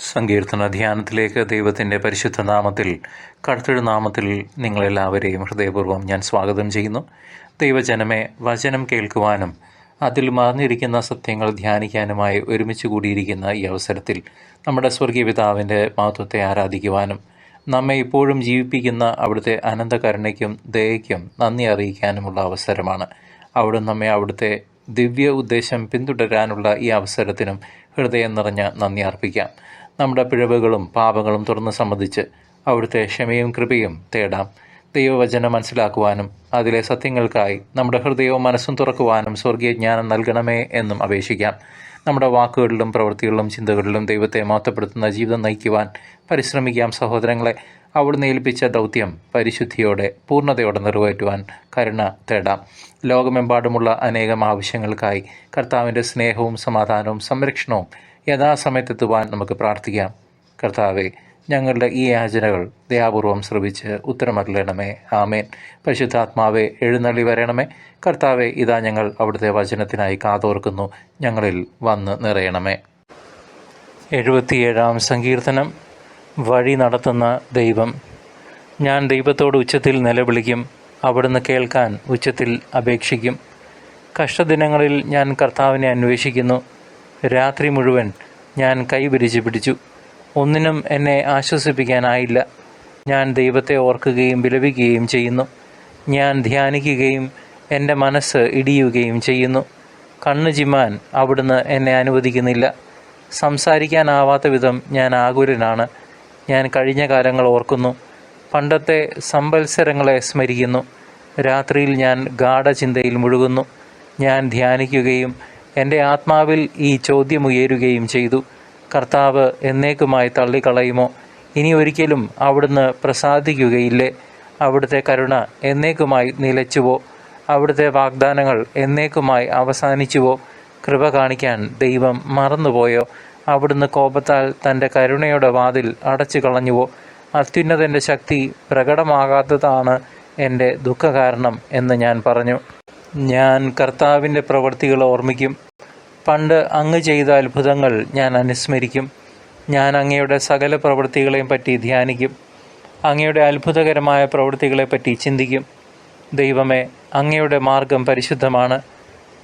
സങ്കീർത്തന ധ്യാനത്തിലേക്ക് ദൈവത്തിന്റെ പരിശുദ്ധ നാമത്തിൽ കടുത്തൊരു നാമത്തിൽ നിങ്ങളെല്ലാവരെയും ഹൃദയപൂർവം ഞാൻ സ്വാഗതം ചെയ്യുന്നു. ദൈവജനമെ വചനം കേൾക്കുവാനും അതിൽ മറഞ്ഞിരിക്കുന്ന സത്യങ്ങൾ ധ്യാനിക്കാനുമായി ഒരുമിച്ച് കൂടിയിരിക്കുന്ന ഈ അവസരത്തിൽ നമ്മുടെ സ്വർഗീയ പിതാവിന്റെ മഹത്വത്തെ ആരാധിക്കുവാനും നമ്മെ ഇപ്പോഴും ജീവിപ്പിക്കുന്ന അവിടുത്തെ അനന്തകരുണയ്ക്കും ദയയ്ക്കും നന്ദി അറിയിക്കാനുമുള്ള അവസരമാണ്. അവിടെ നമ്മെ അവിടുത്തെ ദിവ്യ ഉദ്ദേശം പിന്തുടരാനുള്ള ഈ അവസരത്തിനും ഹൃദയം നിറഞ്ഞ നന്ദി അർപ്പിക്കാം. നമ്മുടെ പിഴവുകളും പാപങ്ങളും തുറന്ന് സംബന്ധിച്ച് അവിടുത്തെ ക്ഷമയും കൃപയും തേടാം. ദൈവവചനം മനസ്സിലാക്കുവാനും അതിലെ സത്യങ്ങൾക്കായി നമ്മുടെ ഹൃദയവും മനസ്സും തുറക്കുവാനും സ്വർഗീയ ജ്ഞാനം നൽകണമേ എന്നും അപേക്ഷിക്കാം. നമ്മുടെ വാക്കുകളിലും പ്രവൃത്തികളിലും ചിന്തകളിലും ദൈവത്തെ മഹത്വപ്പെടുത്തുന്ന ജീവിതം നയിക്കുവാൻ പരിശ്രമിക്കാം സഹോദരങ്ങളെ. അവിടുന്ന് ഏൽപ്പിച്ച ദൗത്യം പരിശുദ്ധിയോടെ പൂർണതയോടെ നിറവേറ്റുവാൻ കരുണ തേടാം. ലോകമെമ്പാടുമുള്ള അനേകം ആവശ്യങ്ങൾക്കായി കർത്താവിന്റെ സ്നേഹവും സമാധാനവും സംരക്ഷണവും യഥാസമയത്തെത്തുവാൻ നമുക്ക് പ്രാർത്ഥിക്കാം. കർത്താവെ ഞങ്ങളുടെ ഈ യാചനകൾ ദയാപൂർവം ശ്രവിച്ച് ഉത്തരമറിയണമേ ആമേൻ. പരിശുദ്ധാത്മാവെ എഴുന്നള്ളി വരണമേ. കർത്താവെ ഇതാ ഞങ്ങൾ അവിടുത്തെ വചനത്തിനായി കാതോർക്കുന്നു. ഞങ്ങളിൽ വന്ന് നിറയണമേ. എഴുപത്തിയേഴാം സങ്കീർത്തനം. വഴി നടത്തുന്ന ദൈവം. ഞാൻ ദൈവത്തോട് ഉച്ചത്തിൽ നിലവിളിക്കും. അവിടുന്ന് കേൾക്കാൻ ഉച്ചത്തിൽ അപേക്ഷിക്കും. കഷ്ടദിനങ്ങളിൽ ഞാൻ കർത്താവിനെ അന്വേഷിക്കുന്നു. രാത്രി മുഴുവൻ ഞാൻ കൈപിരിച്ച് പിടിച്ചു. ഒന്നിനും എന്നെ ആശ്വസിപ്പിക്കാനായില്ല. ഞാൻ ദൈവത്തെ ഓർക്കുകയും വിലപിക്കുകയും ചെയ്യുന്നു. ഞാൻ ധ്യാനിക്കുകയും എന്റെ മനസ്സ് ഇടിയുകയും ചെയ്യുന്നു. കണ്ണു ചിമ്മാൻ അവിടുന്ന് എന്നെ അനുവദിക്കുന്നില്ല. സംസാരിക്കാനാവാത്ത വിധം ഞാൻ ആകുലനാണ്. ഞാൻ കഴിഞ്ഞ കാലങ്ങൾ ഓർക്കുന്നു. പണ്ടത്തെ സമ്പത്സരങ്ങളെ സ്മരിക്കുന്നു. രാത്രിയിൽ ഞാൻ ഗാഠചിന്തയിൽ മുഴുകുന്നു. ഞാൻ ധ്യാനിക്കുകയും എന്റെ ആത്മാവിൽ ഈ ചോദ്യം ഉയരുകയും ചെയ്തു. കർത്താവ് എന്നേക്കുമായി തള്ളിക്കളയുമോ? ഇനി ഒരിക്കലും അവിടുന്ന് പ്രസാദിക്കുകയില്ലേ? അവിടുത്തെ കരുണ എന്നേക്കുമായി നിലച്ചുവോ? അവിടുത്തെ വാഗ്ദാനങ്ങൾ എന്നേക്കുമായി അവസാനിച്ചുവോ? കൃപ കാണിക്കാൻ ദൈവം മറന്നുപോയോ? അവിടുന്ന് കോപത്താൽ തന്റെ കരുണയുടെ വാതിൽ അടച്ചു കളഞ്ഞുവോ അത്യുന്നതന്റെ ശക്തി പ്രകടമാകാത്തതാണ് എന്റെ ദുഃഖകാരണം എന്ന് ഞാൻ പറഞ്ഞു. ഞാൻ കർത്താവിന്റെ പ്രവൃത്തികൾ ഓർമ്മിക്കും. പണ്ട് അങ്ങ് ചെയ്ത അത്ഭുതങ്ങൾ ഞാൻ അനുസ്മരിക്കും. ഞാൻ അങ്ങയുടെ സകല പ്രവൃത്തികളെയും പറ്റി ധ്യാനിക്കും. അങ്ങയുടെ അത്ഭുതകരമായ പ്രവൃത്തികളെപ്പറ്റി ചിന്തിക്കും. ദൈവമേ അങ്ങയുടെ മാർഗം പരിശുദ്ധമാണ്.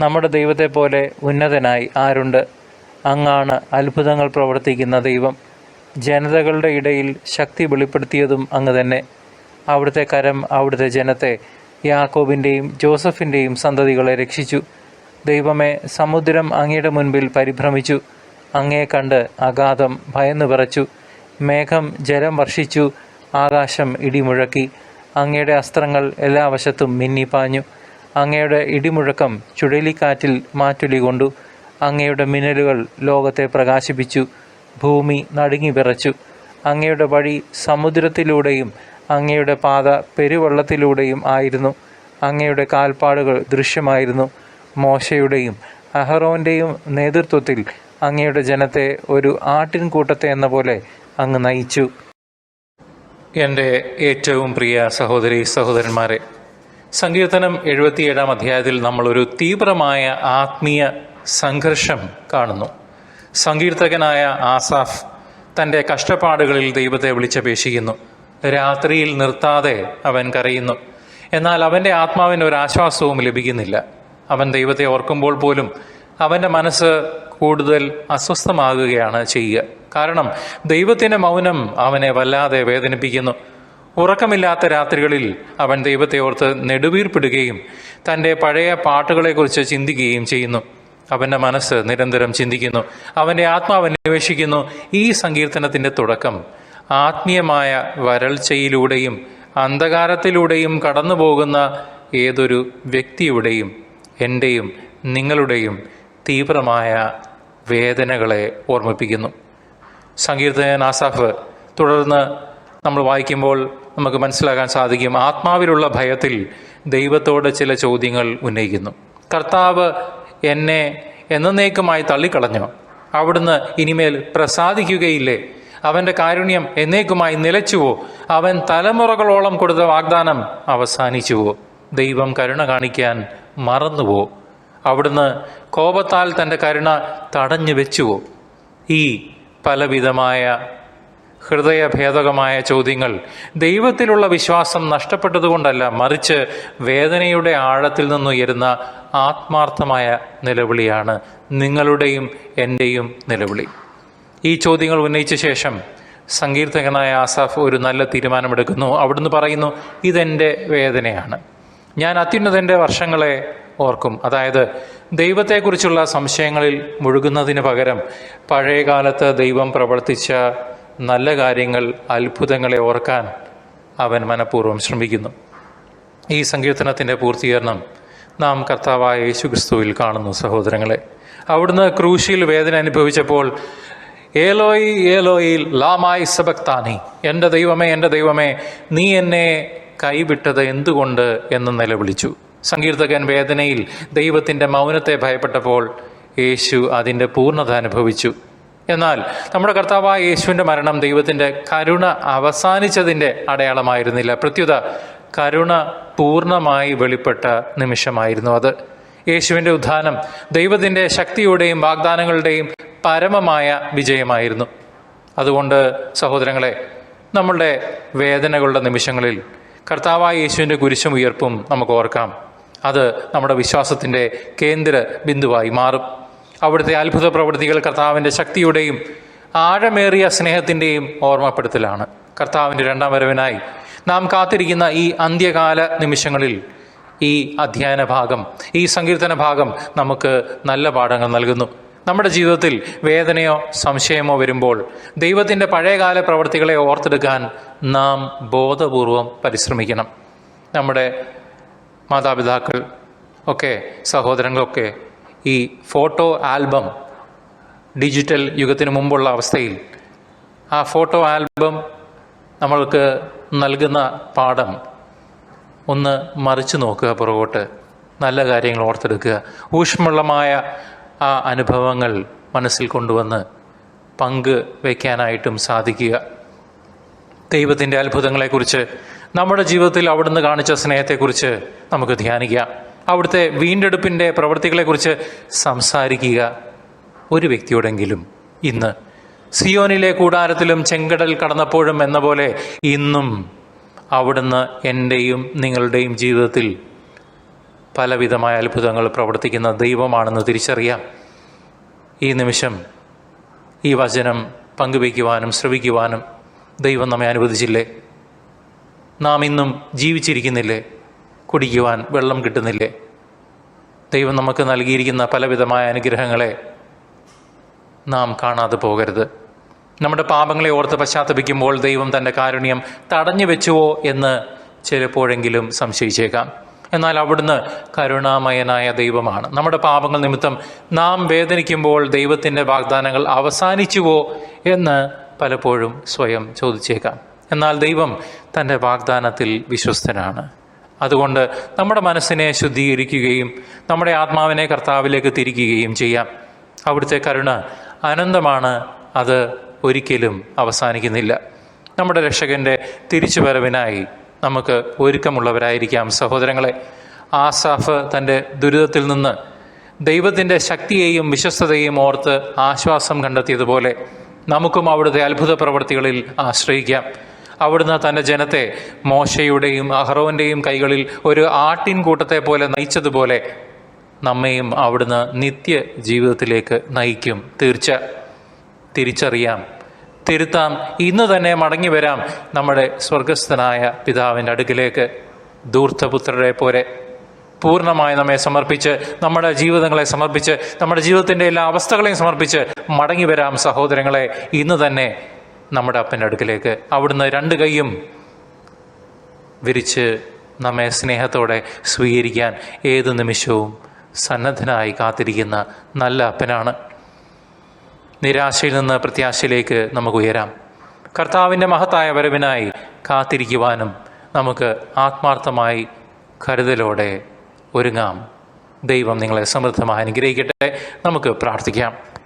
നമ്മുടെ ദൈവത്തെ പോലെ ഉന്നതനായി ആരുണ്ട്? അങ്ങാണ് അത്ഭുതങ്ങൾ പ്രവർത്തിക്കുന്ന ദൈവം. ജനതകളുടെ ഇടയിൽ ശക്തി വെളിപ്പെടുത്തിയതും അങ്ങ് തന്നെ. അവിടുത്തെ കരം അവിടുത്തെ ജനത്തെ യാക്കോബിന്റെയും ജോസഫിന്റെയും സന്തതികളെ രക്ഷിച്ചു. ദൈവമേ സമുദ്രം അങ്ങയുടെ മുൻപിൽ പരിഭ്രമിച്ചു. അങ്ങയെ കണ്ട് അഗാധം ഭയന്നു വിറച്ചു. മേഘം ജലം വർഷിച്ചു. ആകാശം ഇടിമുഴക്കി. അങ്ങയുടെ അസ്ത്രങ്ങൾ എല്ലാ വശത്തും മിന്നിപ്പാഞ്ഞു. അങ്ങയുടെ ഇടിമുഴക്കം ചുഴലിക്കാറ്റിൽ മാറ്റുലി കൊണ്ടു. അങ്ങയുടെ മിന്നലുകൾ ലോകത്തെ പ്രകാശിപ്പിച്ചു. ഭൂമി നടുങ്ങി വിറച്ചു. അങ്ങയുടെ വഴി സമുദ്രത്തിലൂടെയും അങ്ങയുടെ പാത പെരുവള്ളത്തിലൂടെയും ആയിരുന്നു. അങ്ങയുടെ കാൽപ്പാടുകൾ ദൃശ്യമായിരുന്നു. മോശയുടെയും അഹറോന്റെയും നേതൃത്വത്തിൽ അങ്ങയുടെ ജനത്തെ ഒരു ആട്ടിൻകൂട്ടത്തെ എന്ന പോലെ അങ്ങ് നയിച്ചു. എന്റെ ഏറ്റവും പ്രിയ സഹോദരി സഹോദരന്മാരെ സങ്കീർത്തനം എഴുപത്തിയേഴാം അധ്യായത്തിൽ നമ്മളൊരു തീവ്രമായ ആത്മീയ സംഘർഷം കാണുന്നു. സങ്കീർത്തകനായ ആസാഫ് തന്റെ കഷ്ടപ്പാടുകളിൽ ദൈവത്തെ വിളിച്ചപേക്ഷിക്കുന്നു. രാത്രിയിൽ നിർത്താതെ അവൻ കരയുന്നു. എന്നാൽ അവന്റെ ആത്മാവിന് ഒരു ആശ്വാസവും ലഭിക്കുന്നില്ല. അവൻ ദൈവത്തെ ഓർക്കുമ്പോൾ പോലും അവന്റെ മനസ്സ് കൂടുതൽ അസ്വസ്ഥമാകുകയാണ് ചെയ്യുക. കാരണം ദൈവത്തിന്റെ മൗനം അവനെ വല്ലാതെ വേദനിപ്പിക്കുന്നു. ഉറക്കമില്ലാത്ത രാത്രികളിൽ അവൻ ദൈവത്തെ ഓർത്ത് നെടുവീർപ്പിടുകയും തന്റെ പഴയ പാട്ടുകളെക്കുറിച്ച് ചിന്തിക്കുകയും ചെയ്യുന്നു. അവന്റെ മനസ്സ് നിരന്തരം ചിന്തിക്കുന്നു. അവന്റെ ആത്മാവ് അന്വേഷിക്കുന്നു. ഈ സങ്കീർത്തനത്തിന്റെ തുടക്കം ആത്മീയമായ വരൾച്ചയിലൂടെയും അന്ധകാരത്തിലൂടെയും കടന്നു പോകുന്ന ഏതൊരു വ്യക്തിയുടെയും എന്റെയും നിങ്ങളുടെയും തീവ്രമായ വേദനകളെ ഓർമ്മിപ്പിക്കുന്നു. സങ്കീർത്തകൻ ആസാഫ് തുടർന്ന് നമ്മൾ വായിക്കുമ്പോൾ നമുക്ക് മനസ്സിലാക്കാൻ സാധിക്കും ആത്മാവിലുള്ള ഭയത്തിൽ ദൈവത്തോട് ചില ചോദ്യങ്ങൾ ഉന്നയിക്കുന്നു. കർത്താവ് എന്നെ എന്നേക്കുമായി തള്ളിക്കളഞ്ഞോ? അവിടുന്ന് ഇനിമേൽ പ്രസാദിക്കുകയില്ലേ? അവന്റെ കാരുണ്യം എന്നേക്കുമായി നിലച്ചുവോ? അവൻ തലമുറകളോളം കൊടുത്ത വാഗ്ദാനം അവസാനിച്ചുവോ? ദൈവം കരുണ കാണിക്കാൻ മറന്നുവോ അവിടുന്ന് കോപത്താൽ തന്റെ കരുണ തടഞ്ഞു വെച്ചുവോ ഈ പലവിധമായ ഹൃദയഭേദകമായ ചോദ്യങ്ങൾ ദൈവത്തിലുള്ള വിശ്വാസം നഷ്ടപ്പെട്ടതുകൊണ്ടല്ല മറിച്ച് വേദനയുടെ ആഴത്തിൽ നിന്നുയരുന്ന ആത്മാർത്ഥമായ നിലവിളിയാണ് നിങ്ങളുടെയും എന്റെയും നിലവിളി. ഈ ചോദ്യങ്ങൾ ഉന്നയിച്ച ശേഷം സങ്കീർത്തകനായ ആസാഫ് ഒരു നല്ല തീരുമാനമെടുക്കുന്നു. അവിടുന്ന് പറയുന്നു ഇതെന്റെ വേദനയാണ്. ഞാൻ അത്യുന്നതന്റെ വർഷങ്ങളെ ഓർക്കും. അതായത് ദൈവത്തെക്കുറിച്ചുള്ള സംശയങ്ങളിൽ മുഴുകുന്നതിന് പകരം പഴയകാലത്ത് ദൈവം പ്രവർത്തിച്ച നല്ല കാര്യങ്ങൾ അത്ഭുതങ്ങളെ ഓർക്കാൻ അവൻ മനഃപൂർവം ശ്രമിക്കുന്നു. ഈ സങ്കീർത്തനത്തിന്റെ പൂർത്തീകരണം നാം കർത്താവായ യേശുക്രിസ്തുവിൽ കാണുന്നു സഹോദരങ്ങളെ. അവിടുന്ന് ക്രൂശിയിൽ വേദന അനുഭവിച്ചപ്പോൾ ഏലോയി ഏലോയിൽ ലാമായി സബക്താനി എന്റെ ദൈവമേ എന്റെ ദൈവമേ നീ എന്നെ കൈവിട്ടത് എന്തുകൊണ്ട് എന്ന് നിലവിളിച്ചു. സങ്കീർത്തകൻ വേദനയിൽ ദൈവത്തിന്റെ മൗനത്തെ ഭയപ്പെട്ടപ്പോൾ യേശു അതിന്റെ പൂർണത അനുഭവിച്ചു. എന്നാൽ നമ്മുടെ കർത്താവായ യേശുവിന്റെ മരണം ദൈവത്തിന്റെ കരുണ അവസാനിച്ചതിന്റെ അടയാളമായിരുന്നില്ല. പ്രത്യുത കരുണ പൂർണമായി വെളിപ്പെട്ട നിമിഷമായിരുന്നു അത്. യേശുവിന്റെ ഉദ്ധാനം ദൈവത്തിന്റെ ശക്തിയുടെയും വാഗ്ദാനങ്ങളുടെയും പരമമായ വിജയമായിരുന്നു. അതുകൊണ്ട് സഹോദരങ്ങളെ നമ്മളുടെ വേദനകളുടെ നിമിഷങ്ങളിൽ കർത്താവായ യേശുവിന്റെ കുരിശും ഉയർപ്പും നമുക്ക് ഓർക്കാം. അത് നമ്മുടെ വിശ്വാസത്തിന്റെ കേന്ദ്ര ബിന്ദുവായി മാറും. അവിടുത്തെ അത്ഭുത പ്രവൃത്തികൾ കർത്താവിന്റെ ശക്തിയുടെയും ആഴമേറിയ സ്നേഹത്തിന്റെയും ഓർമ്മപ്പെടുത്തലാണ്. കർത്താവിന്റെ രണ്ടാം വരവിനായി നാം കാത്തിരിക്കുന്ന ഈ അന്ത്യകാല നിമിഷങ്ങളിൽ ഈ അധ്യയന ഭാഗം ഈ സങ്കീർത്തന ഭാഗം നമുക്ക് നല്ല പാഠങ്ങൾ നൽകുന്നു. നമ്മുടെ ജീവിതത്തിൽ വേദനയോ സംശയമോ വരുമ്പോൾ ദൈവത്തിന്റെ പഴയകാല പ്രവർത്തികളെ ഓർത്തെടുക്കാൻ നാം ബോധപൂർവം പരിശ്രമിക്കണം. നമ്മുടെ മാതാപിതാക്കൾ ഒക്കെ സഹോദരങ്ങളൊക്കെ ഈ ഫോട്ടോ ആൽബം ഡിജിറ്റൽ യുഗത്തിന് മുമ്പുള്ള അവസ്ഥയിൽ ആ ഫോട്ടോ ആൽബം നമ്മൾക്ക് നൽകുന്ന പാഠം ഒന്ന് മറിച്ചു നോക്കുക പുറകോട്ട് നല്ല കാര്യങ്ങൾ ഓർത്തെടുക്കുക. ഊഷ്മളമായ ആ അനുഭവങ്ങൾ മനസ്സിൽ കൊണ്ടുവന്ന് പങ്ക് വയ്ക്കാനായിട്ടും സാധിക്കുക. ദൈവത്തിന്റെ അത്ഭുതങ്ങളെക്കുറിച്ച് നമ്മുടെ ജീവിതത്തിൽ അവിടുന്ന് കാണിച്ച സ്നേഹത്തെക്കുറിച്ച് നമുക്ക് ധ്യാനിക്കാം. അവിടുത്തെ വീണ്ടെടുപ്പിന്റെ പ്രവൃത്തികളെക്കുറിച്ച് സംസാരിക്കുക. ഒരു വ്യക്തിയോടെങ്കിലും ഇന്ന് സിയോനിലെ കൂടാരത്തിലും ചെങ്കടൽ കടന്നപ്പോഴും എന്ന പോലെ ഇന്നും അവിടുന്ന് എന്റെയും നിങ്ങളുടെയും ജീവിതത്തിൽ പലവിധമായ അത്ഭുതങ്ങൾ പ്രവർത്തിക്കുന്ന ദൈവമാണെന്ന് തിരിച്ചറിയാം. ഈ നിമിഷം ഈ വചനം പങ്കുവയ്ക്കുവാനും ശ്രവിക്കുവാനും ദൈവം നമ്മെ അനുവദിച്ചില്ലേ? നാം ഇന്നും ജീവിച്ചിരിക്കുന്നില്ലേ? കുടിക്കുവാൻ വെള്ളം കിട്ടുന്നില്ലേ? ദൈവം നമുക്ക് നൽകിയിരിക്കുന്ന പലവിധമായ അനുഗ്രഹങ്ങളെ നാം കാണാതെ പോകരുത്. നമ്മുടെ പാപങ്ങളെ ഓർത്ത് പശ്ചാത്തപിക്കുമ്പോൾ ദൈവം തന്റെ കാരുണ്യം തടഞ്ഞു വെച്ചുവോ എന്ന് ചിലപ്പോഴെങ്കിലും സംശയിച്ചേക്കാം. എന്നാൽ അവിടുന്ന് കരുണാമയനായ ദൈവമാണ്. നമ്മുടെ പാപങ്ങൾ നിമിത്തം നാം വേദനിക്കുമ്പോൾ ദൈവത്തിന്റെ വാഗ്ദാനങ്ങൾ അവസാനിച്ചുവോ എന്ന് പലപ്പോഴും സ്വയം ചോദിച്ചേക്കാം. എന്നാൽ ദൈവം തന്റെ വാഗ്ദാനത്തിൽ വിശ്വസ്തനാണ്. അതുകൊണ്ട് നമ്മുടെ മനസ്സിനെ ശുദ്ധീകരിക്കുകയും നമ്മുടെ ആത്മാവിനെ കർത്താവിലേക്ക് തിരിക്കുകയും ചെയ്യാം. അവിടുത്തെ കരുണ അനന്തമാണ് അത് ഒരിക്കലും അവസാനിക്കുന്നില്ല. നമ്മുടെ രക്ഷകന്റെ തിരിച്ചുവരവിനായി നമുക്ക് ഒരുക്കമുള്ളവരായിരിക്കാം. സഹോദരങ്ങളെ ആസാഫ് തന്റെ ദുരിതത്തിൽ നിന്ന് ദൈവത്തിന്റെ ശക്തിയെയും വിശ്വസ്തതയെയും ഓർത്ത് ആശ്വാസം കണ്ടെത്തിയതുപോലെ നമുക്കും അവിടുത്തെ അത്ഭുത പ്രവൃത്തികളിൽ ആശ്രയിക്കാം. അവിടുന്ന് തന്റെ ജനത്തെ മോശയുടെയും അഹ്റോന്റെയും കൈകളിൽ ഒരു ആട്ടിൻ കൂട്ടത്തെ പോലെ നയിച്ചതുപോലെ നമ്മയും അവിടുന്ന് നിത്യ ജീവിതത്തിലേക്ക് നയിക്കും. തീർച്ച. തിരിച്ചറിയാം. തിരുത്താം. ഇന്ന് തന്നെ മടങ്ങി വരാം നമ്മുടെ സ്വർഗസ്ഥനായ പിതാവിന്റെ അടുക്കിലേക്ക്. ധൂർത്തപുത്രരെ പോലെ പൂർണമായി നമ്മെ സമർപ്പിച്ച് നമ്മുടെ ജീവിതങ്ങളെ സമർപ്പിച്ച് നമ്മുടെ ജീവിതത്തിന്റെ എല്ലാ അവസ്ഥകളെയും സമർപ്പിച്ച് മടങ്ങി വരാം സഹോദരങ്ങളെ. ഇന്ന് തന്നെ നമ്മുടെ അപ്പന്റെ അടുക്കിലേക്ക്. അവിടുന്ന് രണ്ട് കൈയും വിരിച്ച് നമ്മെ സ്നേഹത്തോടെ സ്വീകരിക്കാൻ ഏത് നിമിഷവും സന്നദ്ധനായി കാത്തിരിക്കുന്ന നല്ല അപ്പനാണ്. നിരാശയിൽ നിന്ന് പ്രത്യാശയിലേക്ക് നമുക്ക് ഉയരാം. കർത്താവിന്റെ മഹത്തായ വരവിനായി കാത്തിരിക്കുവാനും നമുക്ക് ആത്മാർത്ഥമായി കരുതലോടെ ഒരുങ്ങാം. ദൈവം നിങ്ങളെ സമൃദ്ധമായി അനുഗ്രഹിക്കട്ടെ. നമുക്ക് പ്രാർത്ഥിക്കാം.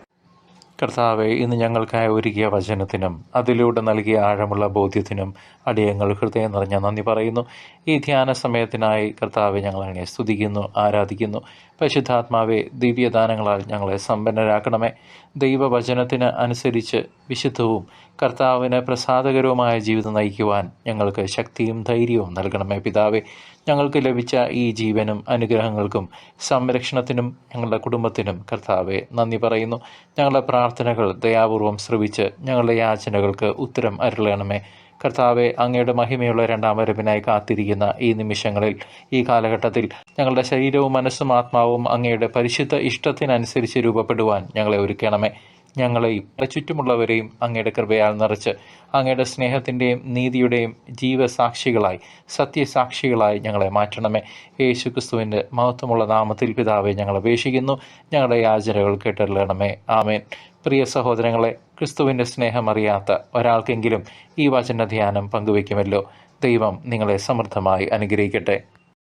കർത്താവെ ഇന്ന് ഞങ്ങൾക്കായി ഒരുക്കിയ വചനത്തിനും അതിലൂടെ നൽകിയ ആഴമുള്ള ബോധ്യത്തിനും അടിയങ്ങൾ ഹൃദയം നിറഞ്ഞ നന്ദി പറയുന്നു. ഈ ധ്യാന സമയത്തിനായി കർത്താവെ ഞങ്ങൾ അങ്ങനെ സ്തുതിക്കുന്നു ആരാധിക്കുന്നു. പരിശുദ്ധാത്മാവെ ദിവ്യദാനങ്ങളാൽ ഞങ്ങളെ സമ്പന്നരാക്കണമേ. ദൈവവചനത്തിന് അനുസരിച്ച് വിശുദ്ധവും കർത്താവിന് പ്രസാദകരവുമായ ജീവിതം നയിക്കുവാൻ ഞങ്ങൾക്ക് ശക്തിയും ധൈര്യവും നൽകണമേ പിതാവെ. ഞങ്ങൾക്ക് ലഭിച്ച ഈ ജീവനും അനുഗ്രഹങ്ങൾക്കും സംരക്ഷണത്തിനും ഞങ്ങളുടെ കുടുംബത്തിനും കർത്താവെ നന്ദി പറയുന്നു. ഞങ്ങളുടെ പ്രാർത്ഥനകൾ ദയാപൂർവം ശ്രവിച്ച് ഞങ്ങളുടെ യാചനകൾക്ക് ഉത്തരം അരുളണമേ. കർത്താവെ അങ്ങയുടെ മഹിമയുള്ള രണ്ടാം വരവിനായി കാത്തിരിക്കുന്ന ഈ നിമിഷങ്ങളിൽ ഈ കാലഘട്ടത്തിൽ ഞങ്ങളുടെ ശരീരവും മനസ്സും ആത്മാവും അങ്ങയുടെ പരിശുദ്ധ ഇഷ്ടത്തിനനുസരിച്ച് രൂപപ്പെടുവാൻ ഞങ്ങളെ ഒരുക്കണമേ. ഞങ്ങളെയും ചുറ്റുമുള്ളവരെയും അങ്ങയുടെ കൃപയാൽ നിറച്ച് അങ്ങയുടെ സ്നേഹത്തിന്റെയും നീതിയുടെയും ജീവസാക്ഷികളായി സത്യസാക്ഷികളായി ഞങ്ങളെ മാറ്റണമേ. യേശു ക്രിസ്തുവിന്റെ മഹത്വമുള്ള നാമത്തിൽ പിതാവെ ഞങ്ങൾ അപേക്ഷിക്കുന്നു. ഞങ്ങളുടെ യാചനകൾ കേട്ടറിയണമേ ആമേൻ. പ്രിയ സഹോദരങ്ങളെ ക്രിസ്തുവിന്റെ സ്നേഹമറിയാത്ത ഒരാൾക്കെങ്കിലും ഈ വചന ധ്യാനം പങ്കുവയ്ക്കുമല്ലോ. ദൈവം നിങ്ങളെ സമൃദ്ധമായി അനുഗ്രഹിക്കട്ടെ.